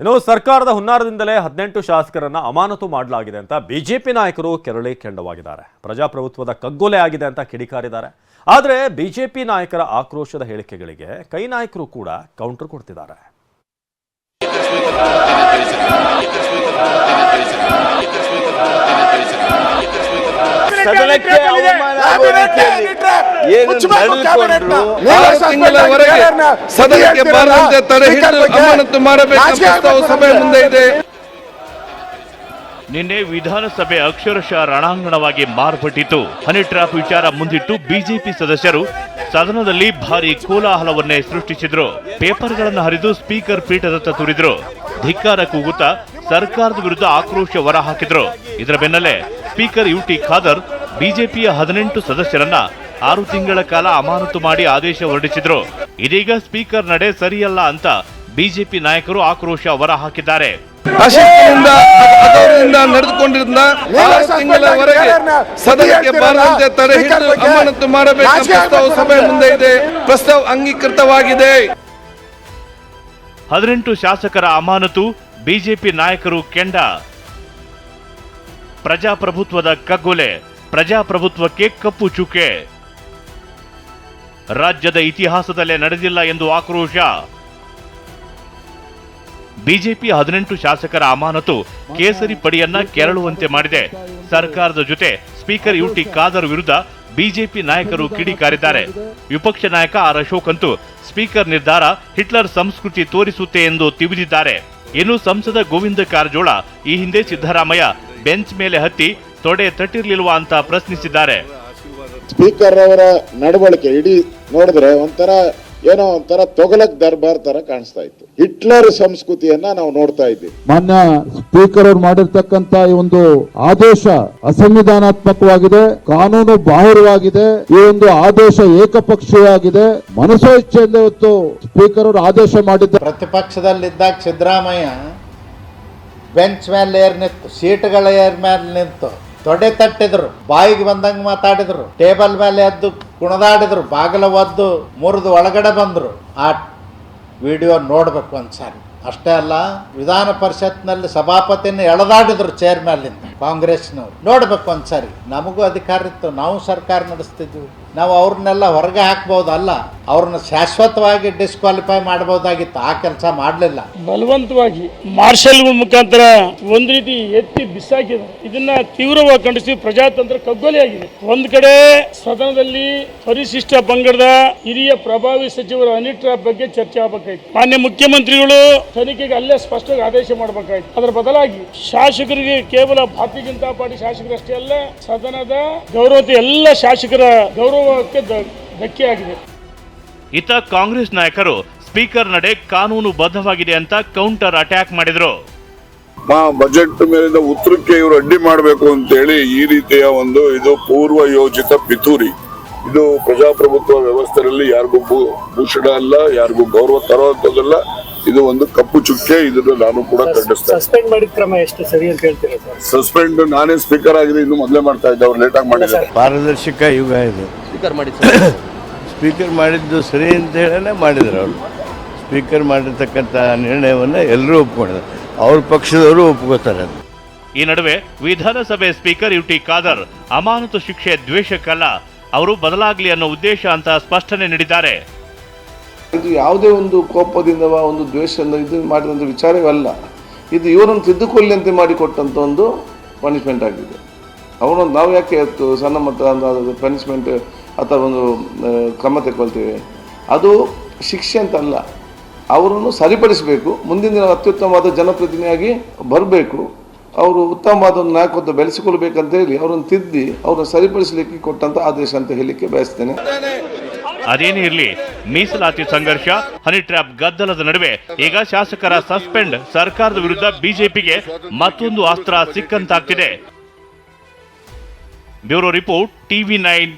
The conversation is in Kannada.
ಇನ್ನು ಸರ್ಕಾರದ ಹುನ್ನಾರದಿಂದಲೇ ಹದಿನೆಂಟು ಶಾಸಕರನ್ನ ಅಮಾನತು ಮಾಡಲಾಗಿದೆ ಅಂತ ಬಿಜೆಪಿ ನಾಯಕರು ಕೆರಳಿ ಕೆಂಡವಾಗಿದ್ದಾರೆ. ಪ್ರಜಾಪ್ರಭುತ್ವದ ಕಗ್ಗೊಲೆ ಆಗಿದೆ ಅಂತ ಕಿಡಿಕಾರಿದ್ದಾರೆ. ಆದರೆ ಬಿಜೆಪಿ ನಾಯಕರ ಆಕ್ರೋಶದ ಹೇಳಿಕೆಗಳಿಗೆ ಕೈ ನಾಯಕರು ಕೂಡ ಕೌಂಟರ್ ಕೊಡ್ತಿದ್ದಾರೆ. ಸದನಕ್ಕೆ ಏನು ನಡೆದುಕೊಂಡ್ರು ಆರು ತಿಂಗಳವರೆಗೆ ಸದನಕ್ಕೆ ಬಾರದಂತೆ ತಡೆ ಹಿಡಿದು ಅಮಾನತು ಮಾಡಬೇಕೆಂಬ ಪ್ರಸ್ತಾವ ಸಭೆ ಮುಂದೆ ಇದೆ. ನಿನ್ನೆ ವಿಧಾನಸಭೆ ಅಕ್ಷರಶಃ ರಣಾಂಗಣವಾಗಿ ಮಾರ್ಪಟ್ಟಿತು ಹನಿ ಟ್ರ್ಯಾಪ್ ವಿಚಾರ ಮುಂದಿಟ್ಟು ಬಿಜೆಪಿ ಸದಸ್ಯರು ಸದನದಲ್ಲಿ ಭಾರಿ ಕೋಲಾಹಲವನ್ನೇ ಸೃಷ್ಟಿಸಿದ್ರು. ಪೇಪರ್ಗಳನ್ನು ಹರಿದು ಸ್ಪೀಕರ್ ಪೀಠದತ್ತ ತುರಿದ್ರು. ಧಿಕ್ಕಾರ ಕೂಗುತ್ತಾ ಸರ್ಕಾರದ ವಿರುದ್ಧ ಆಕ್ರೋಶ ಹೊರಹಾಕಿದ್ರು ಇದರ ಬೆನ್ನಲ್ಲೇ ಸ್ಪೀಕರ್ ಯುಟಿ ಖಾದರ್ ಬಿಜೆಪಿಯ ಹದಿನೆಂಟು ಸದಸ್ಯರನ್ನ ಆರು ತಿಂಗಳ ಕಾಲ ಅಮಾನತು ಮಾಡಿ ಆದೇಶ ಹೊರಡಿಸಿದ್ರು. ಇದೀಗ ಸ್ಪೀಕರ್ ನಡೆ ಸರಿಯಲ್ಲ ಅಂತ ಬಿಜೆಪಿ ನಾಯಕರು ಆಕ್ರೋಶ ಹೊರ ಹಾಕಿದ್ದಾರೆ ಅದರಿಂದ ನಡೆದುಕೊಂಡಿದ್ದ ಆರು ತಿಂಗಳವರೆಗೆ ಸದನಕ್ಕೆ ಬಾರದಂತೆ ತಡೆ ಹಿಡಿದು ಅಮಾನತು ಮಾಡಬೇಕೆಂಬ ಪ್ರಸ್ತಾವ ಸಭೆ ಮುಂದೆ ಇದೆ. ಪ್ರಸ್ತಾವ ಅಂಗೀಕೃತವಾಗಿದೆ. ಹದಿನೆಂಟು ಶಾಸಕರ ಅಮಾನತು ಬಿಜೆಪಿ ನಾಯಕರು ಕೆಂಡ. ಪ್ರಜಾಪ್ರಭುತ್ವದ ಕಗ್ಗೊಲೆ. ಪ್ರಜಾಪ್ರಭುತ್ವಕ್ಕೆ ಕಪ್ಪು ಚುಕ್ಕೆ. ರಾಜ್ಯದ ಇತಿಹಾಸದಲ್ಲೇ ನಡೆದಿಲ್ಲ ಎಂದು ಆಕ್ರೋಶ. ಬಿಜೆಪಿ ಹದಿನೆಂಟು ಶಾಸಕರ ಅಮಾನತು ಕೇಸರಿ ಪಡಿಯನ್ನ ಕೆರಳುವಂತೆ ಮಾಡಿದೆ. ಸರ್ಕಾರದ ಜೊತೆ ಸ್ಪೀಕರ್ ಯುಟಿ ಖಾದರ್ ವಿರುದ್ಧ ಬಿಜೆಪಿ ನಾಯಕರು ಕಿಡಿಕಾರಿದ್ದಾರೆ ವಿಪಕ್ಷ ನಾಯಕ ಆರ್ ಅಶೋಕ್ ಅಂತೂ ಸ್ಪೀಕರ್ ನಿರ್ಧಾರ ಹಿಟ್ಲರ್ ಸಂಸ್ಕೃತಿ ತೋರಿಸುತ್ತೆ ಎಂದು ತಿವಿದಿದ್ದಾರೆ. ಇನ್ನು ಸಂಸದ ಗೋವಿಂದ ಕಾರಜೋಳ ಈ ಹಿಂದೆ ಸಿದ್ದರಾಮಯ್ಯ ಬೆಂಚ್ ಮೇಲೆ ಹತ್ತಿ ತೊಡೆ ತಟ್ಟಿರ್ಲಿಲ್ವಾ ಅಂತ ಪ್ರಶ್ನಿಸಿದ್ದಾರೆ. ಸ್ಪೀಕರ್ ಅವರ ನಡವಳಿಕೆ ಇಡೀ ನೋಡಿದ್ರೆ ಒಂಥರ ಏನೋ ಒಂಥರ ತೊಗಲಕ್ ದರ್ಬಾರ್ ತರ ಕಾಣಿಸ್ತಾ ಇತ್ತು. ಹಿಟ್ಲರ್ ಸಂಸ್ಕೃತಿಯನ್ನ ನಾವು ನೋಡ್ತಾ ಇದ್ದೀವಿ. ಮಾನ್ಯ ಸ್ಪೀಕರ್ ಅವರು ಮಾಡಿರ್ತಕ್ಕಂತ ಈ ಒಂದು ಆದೇಶ ಅಸಂವಿಧಾನಾತ್ಮಕವಾಗಿದೆ ಕಾನೂನು ಬಾಹಿರವಾಗಿದೆ. ಈ ಒಂದು ಆದೇಶ ಏಕಪಕ್ಷೀಯವಾಗಿದೆ. ಮನಸೋ ಇಚ್ಛೆಯಿಂದ ಇವತ್ತು ಸ್ಪೀಕರ್ ಅವರು ಆದೇಶ ಮಾಡಿದ್ದ ಪ್ರತಿಪಕ್ಷದಲ್ಲಿದ್ದಾಗ ಸಿದ್ದರಾಮಯ್ಯ ಬೆಂಚ್ ಮೇಲೆ ಏರ್ ನಿಂತು ಸೀಟ್ಗಳ ಏರ್ ಮೇಲೆ ನಿಂತು ತೊಡೆ ತಟ್ಟಿದ್ರು, ಬಾಯಿಗೆ ಬಂದಂಗೆ ಮಾತಾಡಿದ್ರು, ಟೇಬಲ್ ಮೇಲೆ ಎದ್ದು ಕುಣದಾಡಿದ್ರು, ಬಾಗಿಲ ಒದ್ದು ಮುರಿದು ಒಳಗಡೆ ಬಂದರು. ಆ ವಿಡಿಯೋ ನೋಡ್ಬೇಕು ಒಂದ್ಸಾರಿ. ಅಷ್ಟೇ ಅಲ್ಲ, ವಿಧಾನ ಪರಿಷತ್ನಲ್ಲಿ ಸಭಾಪತಿನ ಎಳೆದಾಡಿದ್ರು ಚೇರ್ ಮೇಲಿಂದ ಕಾಂಗ್ರೆಸ್ನವ್ರು. ನೋಡ್ಬೇಕು ಒಂದ್ಸರಿ, ನಮಗೂ ಅಧಿಕಾರ ಇತ್ತು, ನಾವು ಸರ್ಕಾರ ನಡೆಸ್ತಿದ್ವಿ. ನಾವು ಅವ್ರನ್ನೆಲ್ಲ ಹೊರಗೆ ಹಾಕ್ಬೋದು ಅಲ್ಲ ಅವ್ರನ್ನ ಶಾಶ್ವತವಾಗಿ ಡಿಸ್ಕ್ವಾಲಿಫೈ ಮಾಡಬಹುದಾಗಿತ್ತು ಆ ಕೆಲಸ ಮಾಡಲಿಲ್ಲ. ಬಲವಂತವಾಗಿ ಮಾರ್ಷಲ್ ಮುಖಾಂತರ ಒಂದು ರೀತಿ ಎತ್ತಿ ಬಿಸಾಕಿದೆ, ಇದನ್ನ ತೀವ್ರವಾಗಿ ಖಂಡಿಸಿ ಪ್ರಜಾತಂತ್ರ ಕಗ್ಗೊಲೆಯಾಗಿದೆ ಒಂದ್ ಕಡೆ ಸದನದಲ್ಲಿ ಪರಿಶಿಷ್ಟ ಪಂಗಡದ ಹಿರಿಯ ಪ್ರಭಾವಿ ಸಚಿವರ ಅನಿಟ್ರಾ ಬಗ್ಗೆ ಚರ್ಚೆ ಆಗಬೇಕಾಯ್ತು. ಮಾನ್ಯ ಮುಖ್ಯಮಂತ್ರಿಗಳು ತನಿಖೆಗೆ ಅಲ್ಲೇ ಸ್ಪಷ್ಟವಾಗಿ ಆದೇಶ ಮಾಡಬೇಕಾಯ್ತು. ಅದರ ಬದಲಾಗಿ ಶಾಸಕರಿಗೆ ಕೇವಲ ಭಾರತೀಯ ಜನತಾ ಪಾರ್ಟಿ ಶಾಸಕರಷ್ಟೇ ಅಲ್ಲ ಸದನದ ಗೌರವತೆ ಎಲ್ಲ ಶಾಸಕರ ಗೌರವಕ್ಕೆ ದ- ಧಕ್ಕೆ ಆಗಿದೆ ಇತ್ತ ಕಾಂಗ್ರೆಸ್ ನಾಯಕರು ಸ್ಪೀಕರ್ ನಡೆ ಕಾನೂನು ಬದ್ಧವಾಗಿದೆ ಅಂತ ಕೌಂಟರ್ ಅಟ್ಯಾಕ್ ಮಾಡಿದ್ರು. ಬಜೆಟ್ ಮೇಲಿನ ಉತ್ತರಕ್ಕೆ ಇವರು ಅಡ್ಡಿ ಮಾಡಬೇಕು ಅಂತೇಳಿ ಈ ರೀತಿಯ ಒಂದು ಇದು ಪೂರ್ವ ಯೋಜಿತ ಪಿತೂರಿ. ಇದು ಪ್ರಜಾಪ್ರಭುತ್ವ ವ್ಯವಸ್ಥೆಯಲ್ಲಿ ಯಾರಿಗೂ ಭೂ- ಭೂಷಣ ಅಲ್ಲ ಯಾರಿಗೂ ಗೌರವ ತರುವಂತದ್ದಲ್ಲ ಇದು ಒಂದು ಕಪ್ಪು ಚುಕ್ಕೆ ಇದನ್ನು ನಾನು ಕೂಡ ಖಂಡಿಸ್ತೇನೆ ಸಸ್ಪೆಂಡ್ ಮಾಡಿದ ಕ್ರಮ ಎಷ್ಟು ಸರಿ ಅಂತ ಹೇಳ್ತೀರಾ ಸರ್? ಸಸ್ಪೆಂಡ್ ನಾನೇ ಸ್ಪೀಕರ್ ಆಗಿದೆ ಇನ್ನು ಮೊದಲೇ ಮಾಡ್ತಾ ಇದ್ದೆ ಅವ್ರು ಲೇಟ್ ಆಗಿ ಮಾಡಿದ್ದಾರೆ. ಪಾರದರ್ಶಕ ಯುಗ ಇದು. ಸ್ಪೀಕರ್ ಮಾಡಿದ್ದು ಸರಿ ಅಂತ ಹೇಳೇ ಮಾಡಿದ್ರು ಅವರು. ಸ್ಪೀಕರ್ ಮಾಡಿರ್ತಕ್ಕಂಥ ನಿರ್ಣಯವನ್ನು ಎಲ್ಲರೂ ಒಪ್ಕೊಂಡಿದ್ದಾರೆ ಅವ್ರ ಪಕ್ಷದವರು ಒಪ್ಕೋತಾರೆ ಈ ನಡುವೆ ವಿಧಾನಸಭೆ ಸ್ಪೀಕರ್ ಯು ಟಿ ಖಾದರ್ ಅಮಾನತು ಶಿಕ್ಷೆ ದ್ವೇಷಕ್ಕಲ್ಲ ಅವರು ಬದಲಾಗ್ಲಿ ಅನ್ನೋ ಉದ್ದೇಶ ಅಂತ ಸ್ಪಷ್ಟನೆ ನೀಡಿದ್ದಾರೆ. ಇದು ಯಾವುದೇ ಒಂದು ಕೋಪದಿಂದ ಒಂದು ದ್ವೇಷದಿಂದ ಇದು ಮಾಡಿದಂಥ ವಿಚಾರವಲ್ಲ. ಇದು ಇವರನ್ನು ತಿದ್ದುಕೊಳ್ಳಿ ಮಾಡಿಕೊಟ್ಟಂಥ ಒಂದು ಪನಿಷ್ಮೆಂಟ್ ಆಗಿದೆ. ಅವರನ್ನು ನಾವು ಯಾಕೆ ಸಣ್ಣ ಮಟ್ಟ ಪನಿಷ್ಮೆಂಟ್ ಅಥವಾ ಒಂದು ಕ್ರಮ ತೆಗೊಳ್ತೇವೆ ಅದು ಶಿಕ್ಷೆ ಅಂತಲ್ಲ ಅವರನ್ನು ಸರಿಪಡಿಸಬೇಕು. ಮುಂದಿನ ದಿನ ಅತ್ಯುತ್ತಮವಾದ ಜನಪ್ರತಿನಿಧಿಯಾಗಿ ಬರಬೇಕು. ಅವರು ಉತ್ತಮವಾದ ಒಂದು ನಾಯಕತ್ವ ಬೆಳೆಸಿಕೊಳ್ಬೇಕಂತ ಹೇಳಿ ಅವರನ್ನು ತಿದ್ದಿ ಅವರನ್ನು ಸರಿಪಡಿಸಲಿಕ್ಕೆ ಕೊಟ್ಟಂಥ ಆದೇಶ ಅಂತ ಹೇಳಲಿಕ್ಕೆ ಬಯಸ್ತೇನೆ. ಅದೇನೇ ಇರಲಿ, ಮೀಸಲಾತಿ ಸಂಘರ್ಷ, ಹನಿ ಟ್ರ್ಯಾಪ್ ಗದ್ದಲದ ನಡುವೆ ಈಗ ಶಾಸಕರ ಸಸ್ಪೆಂಡ್ ಸರ್ಕಾರದ ವಿರುದ್ಧ ಬಿಜೆಪಿಗೆ ಮತ್ತೊಂದು ಅಸ್ತ್ರ ಸಿಕ್ಕಂತಾಗ್ತಿದೆ. Bureau report, TV nine